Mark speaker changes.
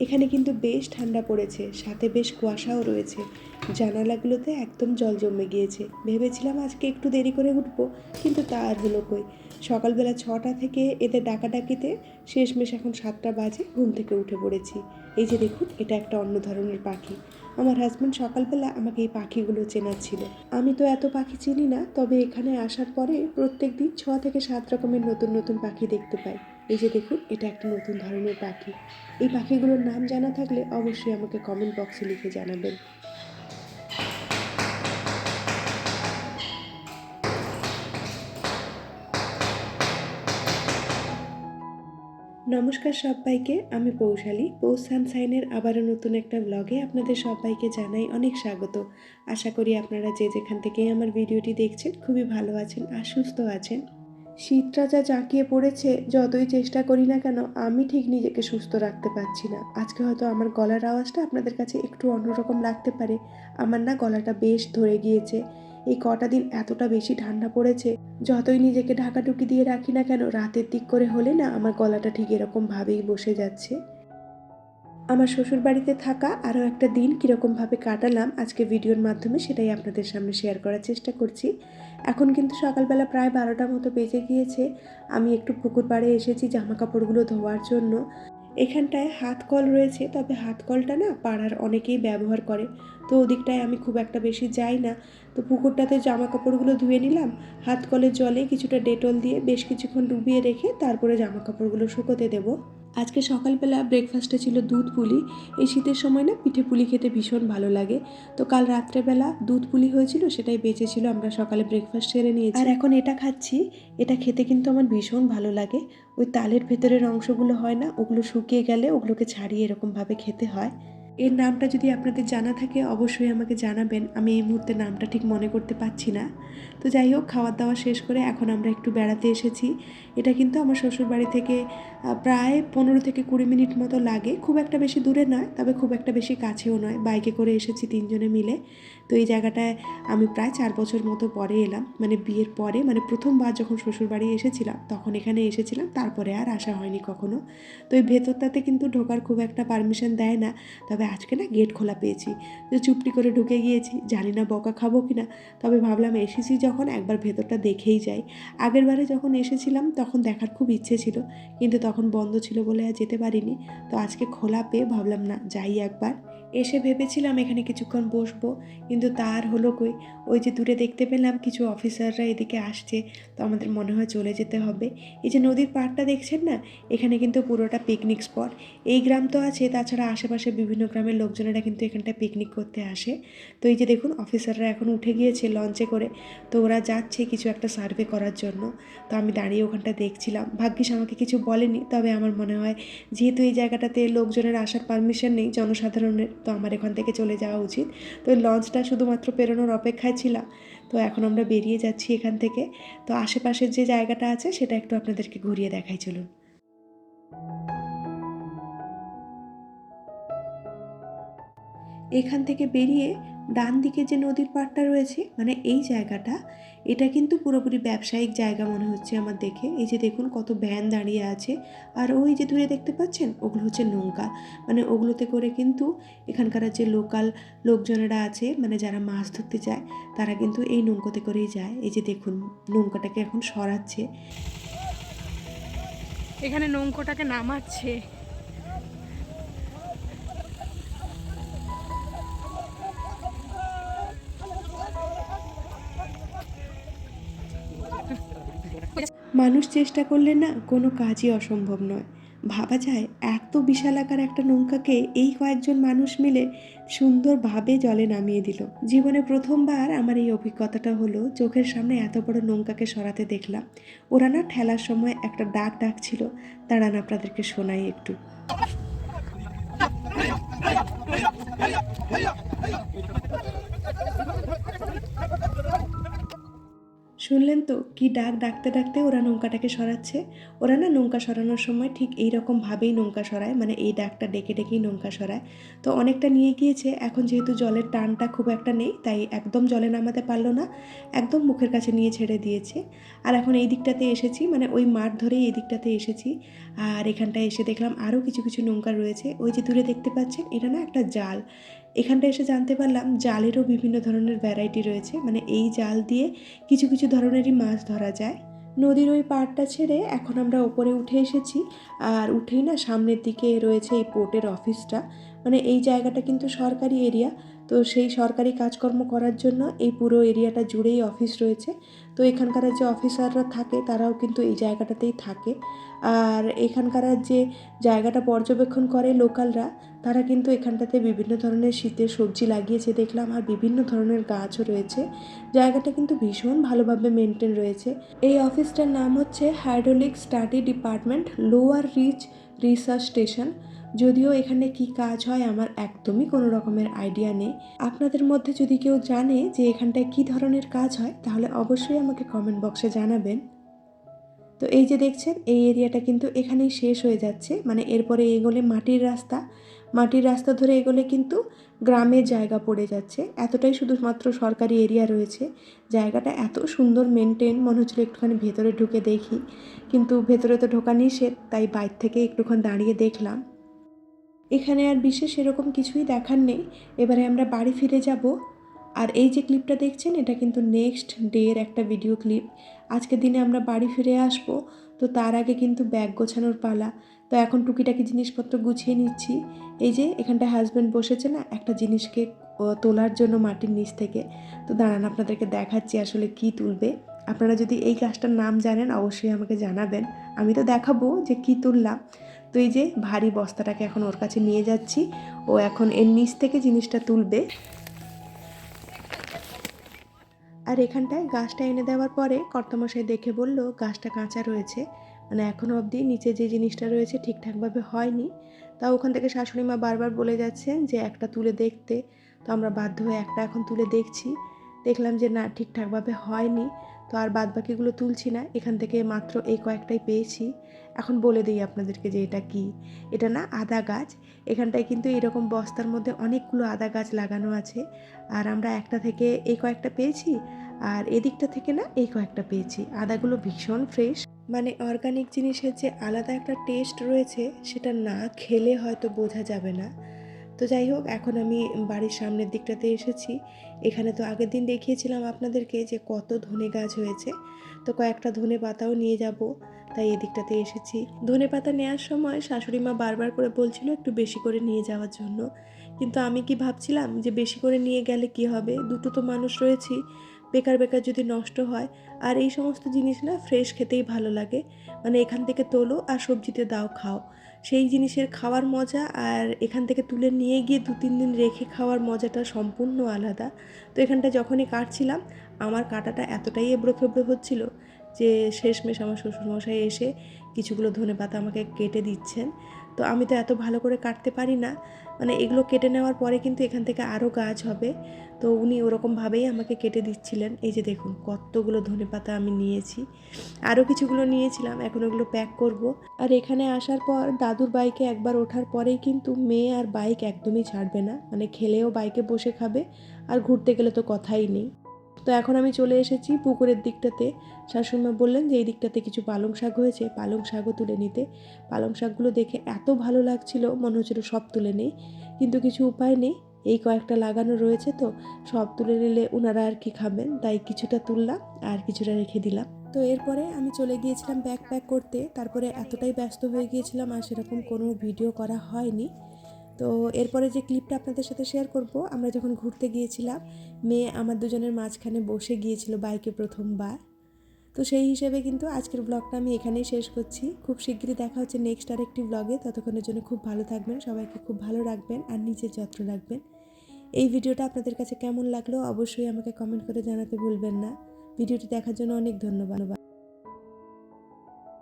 Speaker 1: এখানে কিন্তু বেশ ঠান্ডা পড়েছে, সাথে বেশ কুয়াশাও রয়েছে। জানালাগুলোতে একদম জল জমে গিয়েছে। ভেবেছিলাম আজকে একটু দেরি করে উঠবো, কিন্তু তা আর হলো কই। সকালবেলা ছটা থেকে এদের ডাকাডাকিতে শেষমেশ এখন সাতটা বাজে ঘুম থেকে উঠে পড়েছি। এই যে দেখুন, এটা একটা অন্য ধরনের পাখি। আমার হাজব্যান্ড সকালবেলা আমাকে এই পাখিগুলো চেনাচ্ছিল। আমি তো এত পাখি চিনি না, তবে এখানে আসার পরে প্রত্যেক দিন ছ থেকে সাত রকমের নতুন নতুন পাখি দেখতে পাই। এই যে দেখুন, এটা একটা নতুন ধরনের পাখি। এই পাখিগুলোর নাম জানা থাকলে অবশ্যই আমাকে কমেন্ট বক্সে লিখে জানাবেন। নমস্কার সবাইকে, আমি পৌশালী। পৌষ সানসাইনের আবারও নতুন একটা ব্লগে আপনাদের সবাইকে জানাই অনেক স্বাগত। আশা করি আপনারা যে যেখান থেকেই আমার ভিডিওটি দেখছেন, খুবই ভালো আছেন আর সুস্থ আছেন। শীতটা যা জাঁকিয়ে পড়েছে, যতই চেষ্টা করি না কেন, আমি ঠিক নিজেকে সুস্থ রাখতে পারছি না। আজকে হয়তো আমার গলার আওয়াজটা আপনাদের কাছে একটু অন্যরকম লাগতে পারে। আমার না গলাটা বেশ ধরে গিয়েছে। এই কটা দিন এতটা বেশি ঠান্ডা পড়েছে। যতই নিজেকে ঢাকাটুকি দিয়ে রাখি না কেন, রাতের দিক করে হলে না আমার গলাটা ঠিক এরকমভাবেই বসে যাচ্ছে। আমার শ্বশুর বাড়িতে থাকা আরও একটা দিন কীরকমভাবে কাটালাম আজকে ভিডিওর মাধ্যমে সেটাই আপনাদের সামনে শেয়ার করার চেষ্টা করছি। এখন কিন্তু সকালবেলা প্রায় বারোটা মতো বেজে গিয়েছে। আমি একটু পুকুর পাড়ে এসেছি জামা কাপড়গুলো ধোয়ার জন্য। এখানটায় হাত কল রয়েছে, তবে হাত কলটা না পাড়ার অনেকেই ব্যবহার করে। তো ওদিকটায় আমি খুব একটা বেশি যাই না। তো পুকুরটাতে জামা কাপড়গুলো ধুয়ে নিলাম। হাত কলের জলে কিছুটা ডেটল দিয়ে বেশ কিছুক্ষণ ডুবিয়ে রেখে তারপরে জামা কাপড়গুলো শুকোতে দেবো। আজকে সকালবেলা ব্রেকফাস্টে ছিল দুধ পুলি। এই শীতের সময় না পিঠে পুলি খেতে ভীষণ ভালো লাগে। তো কাল রাত্রেবেলা দুধ পুলি হয়েছিল সেটাই বেঁচেছিল আমরা সকালে ব্রেকফাস্ট সেরে নিয়েছি। আর এখন এটা খাচ্ছি এটা খেতে কিন্তু আমার ভীষণ ভালো লাগে। ওই তালের ভেতরের অংশগুলো হয় না ওগুলো শুকিয়ে গেলে ওগুলোকে ছাড়িয়ে এরকমভাবে খেতে হয়। এর নামটা যদি আপনাদের জানা থাকে অবশ্যই আমাকে জানাবেন। আমি এই মুহূর্তে নামটা ঠিক মনে করতে পারছি না। তো যাই হোক খাওয়ার দাওয়া শেষ করে এখন আমরা একটু বেড়াতে এসেছি। এটা কিন্তু আমার শ্বশুর বাড়ি থেকে প্রায় পনেরো থেকে কুড়ি মিনিট মতো লাগে। খুব একটা বেশি দূরে নয়, তবে খুব একটা বেশি কাছেও নয়। বাইকে করে এসেছি তিনজনে মিলে। তো এই জায়গাটায় আমি প্রায় চার বছর মতো পরে এলাম। মানে বিয়ের পরে মানে প্রথমবার যখন শ্বশুরবাড়ি এসেছিলাম, তখন এখানে এসেছিলাম। তারপরে আর আসা হয়নি কখনো। তো এই ভেতরটাতে কিন্তু ঢোকার খুব একটা পারমিশন দেয় না। তবে আজকে না গেট খোলা পেয়েছি। তো চুপটি করে ঢুকে গিয়েছি। জানি না বকা খাব কি না তবে ভাবলাম এসেছি যখন, একবার ভেতরটা দেখেই যাই। আগের বারে যখন এসেছিলাম, তখন দেখার খুব ইচ্ছে ছিল। কিন্তু তখন বন্ধ ছিল বলে আর যেতে পারিনি। তো আজকে খোলা পেয়ে ভাবলাম না, যাই একবার। এসে ভেবেছিলাম এখানে কিছুক্ষণ বসবো, কিন্তু তার হলো কই, ওই যে দূরে দেখতে পেলাম কিছু অফিসাররা এদিকে আসছে, তো আমাদের মনে হয় চলে যেতে হবে। এই যে নদীর পাড়টা দেখছেন না? এখানে কিন্তু পুরোটা পিকনিক স্পট এই গ্রাম তো আছে, তাছাড়া আশেপাশে বিভিন্ন গ্রামের লোকজনেরা কিন্তু এখানটায় পিকনিক করতে আসে। তো এই যে দেখুন, অফিসাররা এখন উঠে গিয়েছে লঞ্চে করে, তো ওরা যাচ্ছে কিছু একটা সার্ভে করার জন্য। তো আমি দাঁড়িয়ে ওখানটা দেখছিলাম। ভাগ্যিস আমাকে কিছু বলেনি, তবে আমার মনে হয় যেহেতু এই জায়গাটাতে লোকজনের আসার পারমিশন নেই, জনসাধারণের তো আমার এখান থেকে চলে যাওয়া উচিত। তো লঞ্চটা শুধুমাত্র পেরোনোর অপেক্ষায় ছিলাম তো এখন আমরা বেরিয়ে যাচ্ছি এখান থেকে। তো আশেপাশের যে জায়গাটা আছে, সেটা একটু আপনাদেরকে ঘুরিয়ে দেখাই, চলুন। এখান থেকে বেরিয়ে ডান দিকে যে নদীর পাড়টা রয়েছে মানে এই জায়গাটা, এটা কিন্তু পুরোপুরি ব্যবসায়িক জায়গা মনে হচ্ছে আমার দেখে। এই যে দেখুন কত ভ্যান দাঁড়িয়ে আছে, আর ওই যে দূরে দেখতে পাচ্ছেন, ওগুলো হচ্ছে নৌকা। মানে ওগুলোতে করে কিন্তু এখানকার যে লোকাল লোকজনেরা আছে মানে যারা মাছ ধরতে যায়, তারা কিন্তু এই নৌকাতে করেই যায়। এই যে দেখুন নৌকাটাকে এখন সরাচ্ছে।
Speaker 2: এখানে নৌকোটাকে নামাচ্ছে।
Speaker 1: মানুষ চেষ্টা করলে না কোনো কাজই অসম্ভব নয়। ভাবা যায়, এত বিশাল আকার একটা নৌকাকে এই কয়েকজন মানুষ মিলে সুন্দরভাবে জলে নামিয়ে দিল। জীবনে প্রথমবার আমার এই অভিজ্ঞতাটা হলো, চোখের সামনে এত বড় নৌকাকে সরাতে দেখলাম। ওরা না ঠেলার সময় একটা ডাক ডাক ছিল দাঁড়ান, আপনাদেরকে শোনাই একটু। শুনলেন তো কি ডাক ডাকতে ডাকতে ওরা নৌকাটাকে সরাচ্ছে? ওরা না নৌকা সরানোর সময় ঠিক এই রকম ভাবেই নৌকা সরায় মানে এই ডাকটা ডেকে ডেকেই নৌকা সরায়। তো অনেকটা নিয়ে গিয়েছে, এখন যেহেতু জলের টানটা খুব একটা নেই, তাই একদম জলে নামাতে পারল না, একদম মুখের কাছে নিয়ে ছেড়ে দিয়েছে। আর এখন এই দিকটাতে এসেছি মানে ওই মাঠ ধরেই এই দিকটাতে এসেছি। আর এখানটায় এসে দেখলাম আরও কিছু কিছু নৌকা রয়েছে। ওই যে দূরে দেখতে পাচ্ছেন, এটা না একটা জাল। এখানটা এসে জানতে পারলাম জালেরও বিভিন্ন ধরনের ভ্যারাইটি রয়েছে। মানে এই জাল দিয়ে কিছু কিছু ধরনেরই মাছ ধরা যায়। নদীর ওই পাড়টা ছেড়ে এখন আমরা ওপরে উঠে এসেছি। আর উঠেই না সামনের দিকে রয়েছে এই পোর্টের অফিসটা মানে এই জায়গাটা কিন্তু সরকারি এরিয়া তো সেই সরকারি কাজকর্ম করার জন্য এই পুরো এরিয়াটা জুড়েই অফিস রয়েছে। তো এখানকার যে অফিসাররা থাকে, তারাও কিন্তু এই জায়গাটাতেই থাকে। আর এখানকার যে জায়গাটা পর্যবেক্ষণ করে লোকালরা, তারা কিন্তু এখানটাতে বিভিন্ন ধরনের শীতের সবজি লাগিয়েছে দেখলাম, আর বিভিন্ন ধরনের গাছও রয়েছে। জায়গাটা কিন্তু ভীষণ ভালোভাবে মেনটেন রয়েছে। এই অফিসটার নাম হচ্ছে hydraulic study department lower reach research station যদিও এখানে কি কাজ হয় আমার একদমই কোনো রকমের আইডিয়া নেই। আপনাদের মধ্যে যদি কেউ জানে যে এখানটায় কী ধরনের কাজ হয়, তাহলে অবশ্যই আমাকে কমেন্ট বক্সে জানাবেন। তো এই যে দেখছেন, এই এরিয়াটা কিন্তু এখানেই শেষ হয়ে যাচ্ছে। মানে এরপরে এগোলে মাটির রাস্তা। মাটির রাস্তা ধরে এগোলে কিন্তু গ্রামের জায়গা পড়ে যাচ্ছে। এতটাই শুধুমাত্র সরকারি এরিয়া রয়েছে। জায়গাটা এত সুন্দর মেনটেন মনে হচ্ছিল একটুখানি ভেতরে ঢুকে দেখি। কিন্তু ভেতরে তো ঢোকা নিষেধ, তাই বাইর থেকে একটুখানি দাঁড়িয়ে দেখলাম। এখানে আর বিশেষ এরকম কিছুই দেখার নেই। এবারে আমরা বাড়ি ফিরে যাব। আর এই যে ক্লিপটা দেখছেন, এটা কিন্তু নেক্সট ডের একটা ভিডিও ক্লিপ আজকের দিনে আমরা বাড়ি ফিরে আসব, তো তার আগে কিন্তু ব্যাগ গোছানোর পালা। তো এখন টুকিটাকি জিনিসপত্র গুছিয়ে নিচ্ছি। এই যে এখানটা হাজব্যান্ড বসেছে না, একটা জিনিসকে তোলার জন্য মাটির নিচ থেকে। তো দাঁড়ান, আপনাদেরকে দেখাচ্ছি আসলে কি তুলবে। আপনারা যদি এই গাছটার নাম জানেন, অবশ্যই আমাকে জানাবেন। আমি তো দেখাবো যে কি তুললাম। তো এই যে ভারী বস্তাটাকে এখন ওর কাছে নিয়ে যাচ্ছি। ও এখন এর নিচ থেকে জিনিসটা তুলবে। আর এখানটায় গাছটা এনে দেওয়ার পরে কর্তমশাই দেখে বলল, গাছটা কাঁচা রয়েছে। মানে এখনও অবধি নিচে যে জিনিসটা রয়েছে ঠিকঠাকভাবে হয়নি। তা ওখান থেকে শাশুড়ি মা বারবার বলে যাচ্ছেন যে, একটা তুলে দেখতে। তো আমরা বাধ্য হয়ে একটা এখন তুলে দেখছি। দেখলাম যে না, ঠিকঠাকভাবে হয়নি। তো আর বাদ বাকিগুলো তুলছি না। এখান থেকে মাত্র এই কয়েকটাই পেয়েছি। এখন বলে দিই আপনাদেরকে যে এটা কি? এটা না আদা গাছ। এখানটায় কিন্তু এরকম বস্তার মধ্যে অনেকগুলো আদা গাছ লাগানো আছে। আর আমরা একটা থেকে এই কয়েকটা পেয়েছি আর এদিকটা থেকে না এই কয়েকটা পেয়েছি। আদাগুলো ভীষণ ফ্রেশ মানে অর্গানিক জিনিসের যে আলাদা একটা টেস্ট রয়েছে, সেটা না খেলে হয়তো বোঝা যাবে না। তো যাই হোক, এখন আমি বাড়ির সামনের দিকটাতে এসেছি। এখানে তো আগের দিন দেখিয়েছিলাম আপনাদেরকে যে কত ধনে গাছ হয়েছে। তো কয়েকটা ধনে পাতাও নিয়ে যাব, তাই এদিকটাতে এসেছি। ধনে পাতা নেওয়ার সময় শাশুড়ি মা বারবার করে বলছিল একটু বেশি করে নিয়ে যাওয়ার জন্য। কিন্তু আমি কি ভাবছিলাম যে বেশি করে নিয়ে গেলে কি হবে? দুটো তো মানুষ রয়েছি, বেকার বেকার যদি নষ্ট হয়। আর এই সমস্ত জিনিস না ফ্রেশ খেতেই ভালো লাগে। মানে এখান থেকে তোলো আর সবজিতে দাও, খাও। সেই জিনিসের খাওয়ার মজা আর এখান থেকে তুলে নিয়ে গিয়ে দু তিন দিন রেখে খাওয়ার মজাটা সম্পূর্ণ আলাদা। তো এখানটা যখনই কাটছিলাম, আমার কাটাটা এতটাই এবড়ো খেবড়ো হচ্ছিল যে শেষমেশ আমার শ্বশুরমশাই এসে কিছুগুলো ধনে পাতা আমাকে কেটে দিচ্ছেন। তো আমি তো এত ভালো করে কাটতে পারি না। মানে এগুলো কেটে নেওয়ার পরে কিন্তু এখান থেকে আরও গাছ হবে। তো উনি ওরকমভাবেই আমাকে কেটে দিচ্ছিলেন। এই যে দেখুন, কতগুলো ধনে পাতা আমি নিয়েছি। আরও কিছুগুলো নিয়েছিলাম, এখন ওগুলো প্যাক করব। আর এখানে আসার পর দাদুর বাইকে একবার ওঠার পরেই কিন্তু মেয়ে আর বাইক একদমই ছাড়বে না। মানে খেলেও বাইকে বসে খাবে, আর ঘুরতে গেলে তো কথাই নেই। তো এখন আমি চলে এসেছি পুকুরের দিকটাতে। শাশুড়িমা বললেন যে, এই দিকটাতে কিছু পালং শাক হয়েছে। পালং শাকও তুলে নিতে। পালং শাকগুলো দেখে এত ভালো লাগছিল, মনে হচ্ছিল সব তুলে নেই। কিন্তু কিছু উপায় নেই। এই কয়েকটা লাগানো রয়েছে তো, সব তুলে নিলে ওনারা আর কি খাবেন? তাই কিছুটা তুললাম আর কিছুটা রেখে দিলাম। তো এরপরে আমি চলে গিয়েছিলাম ব্যাগ প্যাক করতে। তারপরে এতটাই ব্যস্ত হয়ে গিয়েছিলাম আর সেরকম কোনো ভিডিও করা হয়নি। তো এরপরে যে ক্লিপটা আপনাদের সাথে শেয়ার করব, আমরা যখন ঘুরতে গিয়েছিলাম, মেয়ে আমার দুজনের মাঝখানে বসে গিয়েছিল বাইকে প্রথমবার। তো সেই হিসেবে কিন্তু আজকের ব্লগটা আমি এখানেই শেষ করছি। খুব শিগগিরই দেখা হচ্ছে নেক্সট আরেকটি ব্লগে ততক্ষণের জন্য খুব ভালো থাকবেন, সবাইকে খুব ভালো রাখবেন আর নিজের যত্ন রাখবেন। এই ভিডিওটা আপনাদের কাছে কেমন লাগল অবশ্যই আমাকে কমেন্ট করে জানাতে ভুলবেন না। ভিডিওটি দেখার জন্য অনেক ধন্যবাদ।